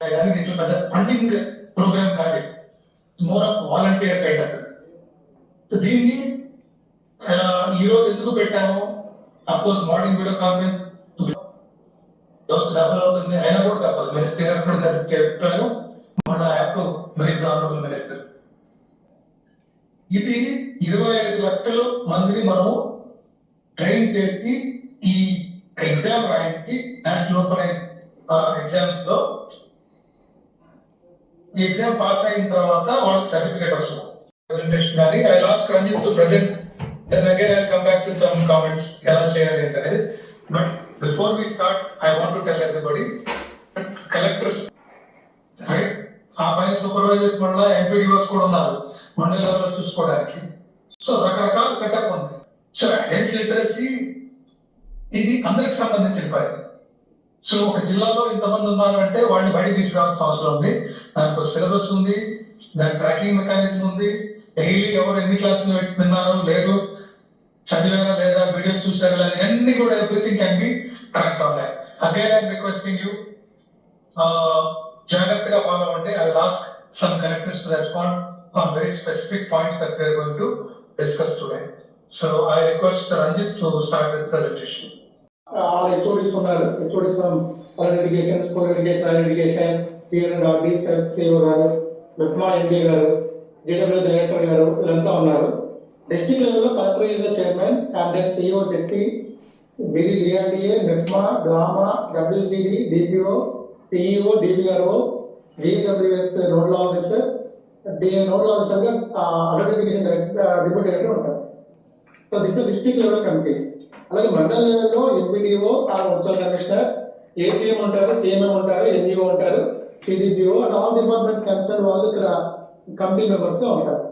కానీ దీంట్లో పెద్ద ఫండింగ్ ప్రోగ్రామ్ కాదు. More of volunteer kind of దీన్ని ఈ రోజు ఎందుకు పెట్టాము? Of course morning video conference దోస్తు డబ్బులు అవుతుంది. అయినా కూడా తప్పదు. మినిస్టర్ గారు కూడా చెప్పారు. మన యాప్ మరి ఆనరబుల్ మినిస్టర్ ఇది ఇరవై ఐదు లక్షలు మందిని మనము ట్రైన్ చేసి ఈ ఎగ్జామ్ రాయించి నేషనల్ ఓపెన్ ఎగ్జామ్స్లో ఈ ఎగ్జామ్ పాస్ అయిన తర్వాత వాళ్ళకి సర్టిఫికేట్ వస్తుంది. ప్రెజెంటేషన్ కానీ I last Ranjit to present then again I come back to some comments ఎలా చేయాలి అనేది. But before we start I want to tell everybody collectors right ఆ పైన సూపర్వైజర్స్ మళ్ళీ ఎంపీడీఓస్ కూడా ఉన్నారు. మండలి లెవెల్లో చూసుకోవడానికి. సో రకరకాల సెటప్ ఉంది. సో హెల్త్ లిటరసీ ఇది అందరికి సంబంధించిన పని. సో ఒక జిల్లాలో ఇంతమంది ఉన్నారు అంటే వాళ్ళని బయట తీసుకురావాల్సిన అవసరం ఉంది. దానికి సిలబస్ ఉంది దాని ట్రాకింగ్ మెకానిజం ఉంది. డైలీ ఎవరు ఎన్ని క్లాసులు విన్నారో లేదు చదివారా లేదా వీడియోస్ చూసారా లేదా అన్ని కూడా everything can be correct online again I'm requesting you జాగ్రత్తగా ఫాలో అవ్వండి. I last some collectors to respond on very specific points that we're going to discuss today so I request Ranjith to start with presentation all HODs ఉన్నారు HODs from higher education, education education, higher education, PR garu, MEPMA MP garu, JW director garu వీళ్ళంతా ఉన్నారు. District లెవెల్లో collector chairman and then CEO deputy BD DRDA, MEPMA, గ్రామా WCD, DPO, CEO, DBRO, GWS nodal officer, DA nodal ఆఫీసర్గా other education director deputy director ఉంటారు. So this district level committee అలాగే మండల లెవెల్లో MPDO or municipal commissioner APM ఉంటారు CMM ఉంటారు NGO ఉంటారు CDPO and all departments concern వాళ్ళు ఇక్కడ కమిటీ మెంబర్స్గా ఉంటారు.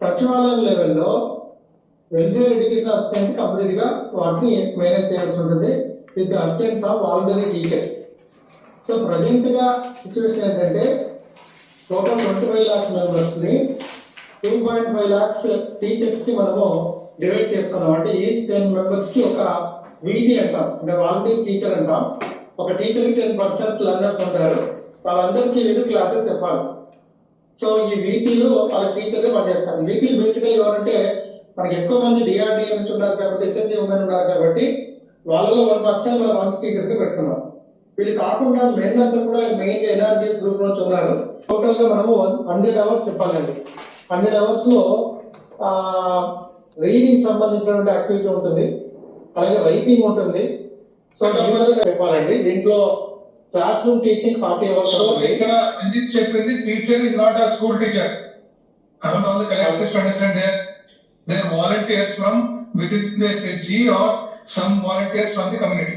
సచివాలయం లెవెల్లో వెల్ఫేర్ ఎడ్యుకేషన్ అసిస్టెంట్ కంప్లీట్గా వాటిని మేనేజ్ చేయాల్సి ఉంటుంది with assistants of already teachers. So ప్రజెంట్గా సిచ్యువేషన్ ఏంటంటే టోటల్ ట్వంటీ ఫైవ్ లాక్స్ మెంబర్స్ని టూ పాయింట్ ఫైవ్ లాక్స్ టీచర్స్కి మనము డివైడ్ చేసుకున్నాం అంటే ఈచ్ టెన్ మెంబర్స్కి ఒక వీటీ అంటాం. అంటే వాలంటీర్ టీచర్ అంటాం. ఒక టీచర్కి టెన్ పర్సెంట్ లర్నర్స్ ఉంటారు. వాళ్ళందరికీ వెళ్ళి క్లాసెస్ చెప్పాలి. సో ఈ వీటీలో వాళ్ళ టీచర్ పనిచేస్తారు. వీటీలు బేసికల్ ఎవరంటే మనకి ఎక్కువ మంది డిఆర్డిఏ నుంచి ఉన్నారు కాబట్టి ఎస్ఎస్సీ ఉమెన్ ఉన్నారు కాబట్టి వాళ్ళలో వన్ పర్సెంట్ మన వన్ టీచర్స్ పెట్టుకున్నాం. వీళ్ళు కాకుండా మెయిన్ అంతా కూడా మెయిన్ ఎన్ఆర్జీఎస్ గ్రూప్ నుంచి ఉన్నారు. టోటల్గా మనము హండ్రెడ్ అవర్స్ చెప్పాలండి. హండ్రెడ్ అవర్స్లో రీడింగ్ సంబంధించినటువంటి యాక్టివిటీ ఉంటుంది. అలాగే రైటింగ్ ఉంటుంది. సో జనరల్గా చెప్పాలండి. దీంట్లో క్లాస్ రూమ్ టీచింగ్ పార్టీ ఇక్కడ చెప్పింది teacher is not school teacher volunteers from the community